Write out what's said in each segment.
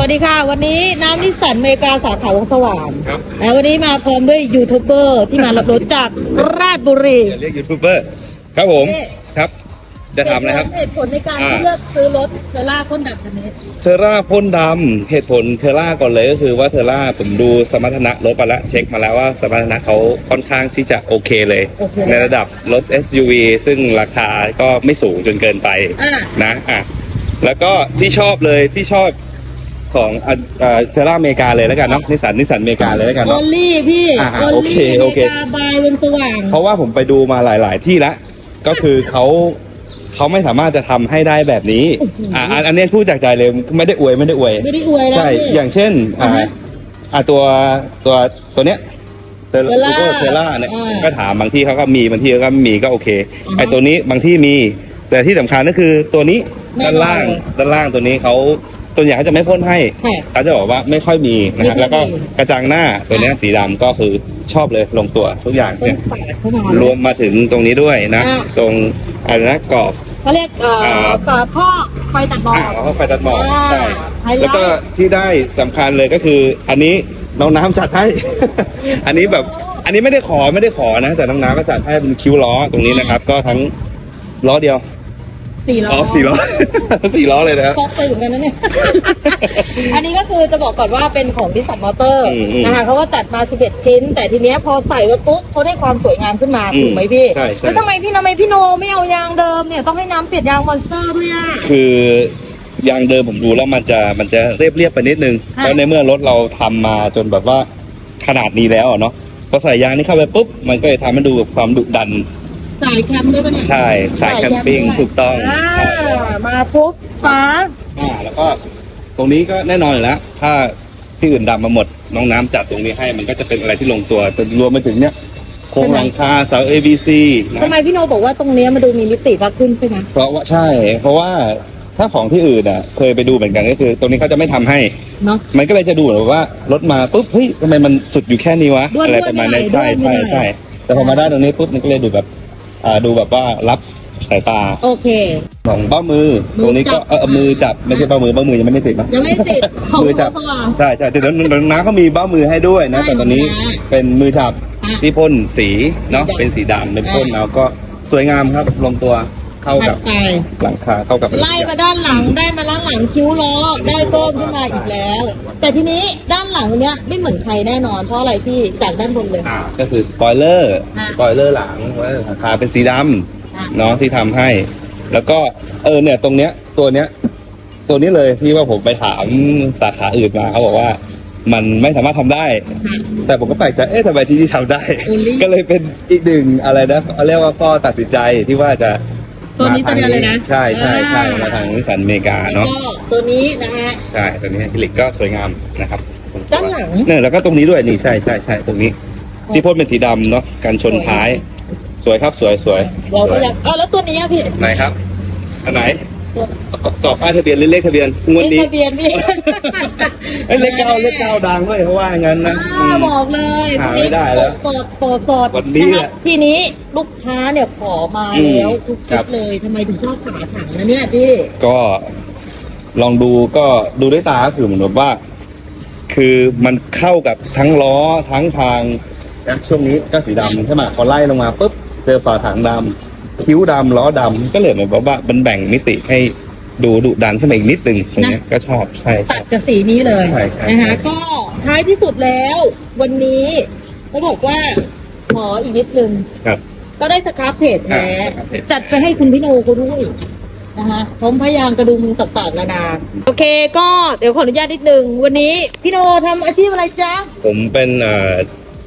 วัสดีค่ะ วันนี้น้ำนิสสันอเมริกาสาขาวงสว่างครับ แล้ววันนี้มาพร้อมด้วยยูทูบเบอร์ที่มารับรถจากราชบุรี อย่าเรียกยูทูบเบอร์ครับผมนี่ครับ จะทำนะครับ เหตุผลในการอ่า เลือกซื้อรถเซล่าพ่นดับคันนี้ เทอร่าพ่นดำเหตุผลเทอร่าก่อนเลยก็คือว่าเทอร่าผมดูสมรรถนะรถมาแล้วเช็คมาแล้วว่าสมรรถนะเขาค่อนข้างที่จะโอเคเลย โอเค ในระดับรถ SUV ซึ่งราคาก็ไม่สูงจนเกินไป อ่า นะอะแล้วก็ที่ชอบเลยที่ชอบ ของเทอร่าอเมริกาเลยแล้วกันเนาะนิสสันนิสสันอเมริกาเลยแล้วกันโอเนาะลี่พี่อ่าโอโอเคลี่อโอเมเคริกาบายวงสว่าง เพราะว่าผมไปดูมาหลาย ๆ ที่แล้วก็คือเขาเขาไม่สามารถจะทำให้ได้แบบนี้โอ้โห อ่าอันอันนี้พูดจากใจเลยไม่ได้อวยไม่ได้อวย ไม่ได้อวยแล้วใช่ พี่ อย่างเช่น อ่าอ่าฮะอ่าตัวตัวตัวเนี้ยเท Terra เทล่าเนี่ยอ่าก็ถามบางที่เขาก็มีบางที่เขาก็ไม่มีก็โอเคอือฮึไอตัวนี้บางที่มี แต่ที่สำคัญก็คือตัวนี้แน่ด้านนอนล่างด้านล่างตัวนี้เขา ตัวอย่างเขาจะไม่พ่นให้ค่ะเขาจะบอกว่าไม่ค่อยมีนะไม่ฮะค่อยมี แล้วก็กระจังหน้าตัวเนี้ยสีดำก็คือชอบเลยลงตัวทุกอย่างต้เนี่นยปาดเข้ามารวมมาถึงตรงนี้ด้วยนะ อ่าตรงอะไรนะกรอบ เขาเรียกเอ่ออ่าฝาพ่อไฟตัดหมอก อ่าแล้วก็ไฟตัดหมอกอ่าใช่ ไฮไลท์ แล้วก็ที่ได้สำคัญเลยก็คือ อันนี้น้องน้ำจัดให้ อันนี้แบบอันนี้ไม่ได้ขอไม่ได้ขอนะ แต่น้องน้ำก็จัดให้เป็นคิ้วล้อตรงนี้นะครับ ก็ทั้งล้อเดียว สี่ล้ออ๋อสี่ล้อ สี่ล้อเลยนะครับฟอกไปเหมือนกันนะเนี่ย อันนี้ก็คือจะบอกก่อนว่าเป็นของดิสันมอเตอร์อืมอืมนะคะเขาก็จัดมา 11 ชิ้น แต่ทีเนี้ยพอใส่ไว้ปุ๊บเขาได้ความสวยงามขึ้นมาอืมถูกไหมพี่ใช่ใช่ แล้วทำไมพี่ทำไมพี่โนไม่เอายางเดิมเนี่ยต้องให้น้ำเปลี่ยนยางมอนสเตอร์ด้วยอะ คือยางเดิมผมดูแล้วมันจะมันจะเรียบเรียบๆไปนิดนึง ค่ะ แล้วในเมื่อรถเราทำมาจนแบบว่าขนาดนี้แล้วอะเนาะพอใส่ยางนี้เข้าไปปุ๊บ มันก็จะทำให้ดูความดุดัน สายแคมป์ด้วยปะเนี่ย ใช่สายแคมปิ้งด้วยถูกต้องอ่าใช่มาปุ๊บฟ้าอ่าแล้วก็ตรงนี้ก็แน่นอนอยู่แล้วถ้าที่อื่นดำมาหมดน้องน้ำจัดตรงนี้ให้มันก็จะเป็นอะไรที่ลงตัวจนรวมไปถึงเนี้ยโครงหลังคาเสา ABC นะทำไมพี่โนบอกว่าตรงเนี้ยมันดูมีมิติมากขึ้นใช่ไหมเพราะว่าใช่ เพราะว่าถ้าของที่อื่นอะ เคยไปดูเหมือนกันก็คือ ตรงนี้เขาจะไม่ทำให้ เนาะ มันก็เลยจะดูแบบว่ารถมาปุ๊บเฮ้ยทำไมมันสุดอยู่แค่นี้วะด้วนๆอะไรประมาณนั้นไม่ใช่ได้ใช่ด้วนๆใช่แต่พอมาได้ตรงนี้ปุ๊บมันก็เลยดูแบบ อ่าดูแบบว่ารับสายตาโอเค ของเบ้ามือมือตรงนี้ก็จับเออมือจับไม่ใช่เบ้ามือเบ้ามือยังไม่ได้ติดนะยังไม่ติดของมือจับสว่างใช่ใช่แต่ตอนนั้นน้าเขามีเบ้ามือให้ด้วยนะใช่แต่ตอนนี้นะเป็นมือจับอะที่พ่นสีเนาะสีดำเป็นสีดำเป็นพ่นอะแล้วก็สวยงามครับลงตัว เข้าถักัดบไป หลังคาเข้ากับไล่มาด้านหลังได้มาด้านหลังคิ้วล้อได้เพิ่มขึ้นมาอีกแล้ว แต่ทีนี้ด้านหลังเนี้ยไม่เหมือนใครแน่นอนเพราะอะไรพี่จากด้านบนเลย อ่าก็คือสปอยเลอร์อะ สปอยเลอร์หลังไว้หลังคาเป็นสีดอะำเนาะที่ทำให้ แล้วก็เออเนี่ยตรงเนี้ยตัวเนี้ย ตัวนี้เลยที่ว่าผมไปถามสาขาอื่นมาเขาบอกว่า มันไม่สามารถทำได้แต่ผมก็แปลกใจเอ๊ะทำไมที่นี่ทำได้ Only ก็เลยเป็นอีกหนึ่งอะไรนะเขาเรียกว่าข้อตัดสินใจที่ว่าจะ ตัวนี้ตัวเดียวเลยนะใช่ใช่ใช่อ่ามมาทางนิสสันอเมริกาแล้วเนาะก็ตัวนี้นะฮะใช่ตัวนี้พิลิกก็สวยงามนะครับด้านหลังเนี่ยแล้วก็ตรงนี้ด้วยนี่ใช่ใช่ใช่ตรงนี้ที่พ่นเป็นสีดำเนาะกันชนท้าย สวยครับสวยสวยเราสก็วยยังเอาแล้วตัวนี้อะพี่ไหนครับอันไหน ตัวกรอบป้ายทะเบียนหรือเลขทะเบียนงวดเลขนี้ทะเบียนพี่เอ้ยเลขเก้าเลขเก้าดังด้วยเพราะว่าอย่างนั้นนะอ่าอืมบอกเลยหาไม่ได้แล้วสดสดสดวันนี้ะแหคะละทีนี้ลูกค้าเนี่ยขอมาอืมแล้วทุกครัชุบดเลยทำไมถึงชอบฝาถังนะเนี่ยพี่ก็ลองดูก็ดูด้วยตาก็คือเหมือนแบบว่า คือมันเข้ากับทั้งล้อทั้งทางนะช่วงนี้ก็สีดำใช่ไหมพอไล่ลงมาปุ๊บเจอฝาถังดำ คิ้วดำล้อดำก็เลยเหมือนแบบว่ามันแบ่งมิติให้ดูดุดันขึ้นมาอีกนิดนึงตรงเนี้ยก็ชอบใช่ตัใช่ ดกับสีนี้เลยใช่ใช่ นะคะก็ท้ายที่สุดแล้ว วันนี้เขาบอกว่าขออีกนิดนึง ครับ ก็ได้สครับเพจแท้อ่าสครับเพจ จัดไปให้คุณพี่โนเขาด้วยนะคะพร้อมพยางกระดุมต่างๆนานา โอเคก็เดี๋ยวขออนุญาตนิดนึง วันนี้พี่โนทำอาชีพอะไรจ๊ะผมเป็นเอ่อ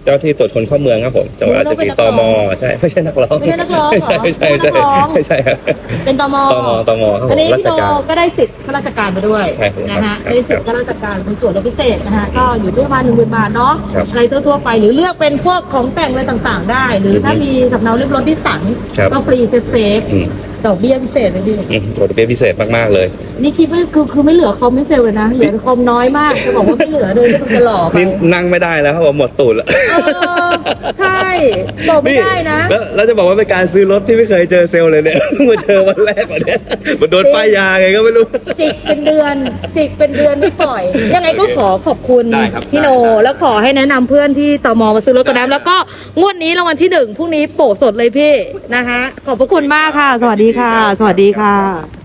เจ้าที่ตรวจคนเข้าเมืองครับผมจังหวัดราชบุรีโอ้ตเราเป็นนักร้มองใช่ไม่ใช่นักร้องไม่ใช่นักร้องเหรอไม่ใช่ไม่ใช่ไม่ใช่เป็นนักร้องไม่ใช่ครับเป็นตมตมตมครับผอันมนี้ราพี่ชโนการก็ได้สิทธิ์ข้าราชการมาด้วยใช่ครับนะฮะครับได้สิทธิ์ข้าราชการเป็นส่วนลดพิเศษนะฮะก็อยู่ที่ประมาณหนึ่งหมื่นบาทเนาะครับอะไรทั่วๆไปหรือเลือกเป็นพวกของแต่งอะไรต่างๆ ได้ หรือถ้าอือฮึมีสำเนาเรียบรถที่สั่งครับก็ฟรีเซฟเซฟอืมดอกเบี้ยพิเศษเลยพี่อืมโหดเบี้ยพิเศษมากๆเลยนี่คิดว่าคือคือไม่เหลือคอมไม่เซลลเลยนะเหลือคอมน้อยมากจะบอกว่าไม่เหลือเลยที่มันจะหล่อไปนี่นั่งไม่ได้แล้วเขาบอกหมดตูดแล้ว เออใช่บอกไม่ได้นะ แล้วแล้วจะบอกว่าเป็นการซื้อรถที่ไม่เคยเจอเซลล์เลยเนี่ย มาเจอวันแรกวันเนี้ยมันโดนป้ายยาไงก็ไม่รู้ จิกเป็นเดือน จิกเป็นเดือนไม่ปล่อย ยังไงก็ขอขอบคุณได้ครับพี่โน ได้ครับแล้วขอให้แนะนำเพื่อนที่ตมมาซื้อรถกับน้ำแล้วก็งวดนี้รางวัลที่หนึ่งพรุ่งนี้โปะสดเลยพี่นะคะ ขอบพระคุณมากค่ะ สวัสดีค่ะ สวัสดีค่ะ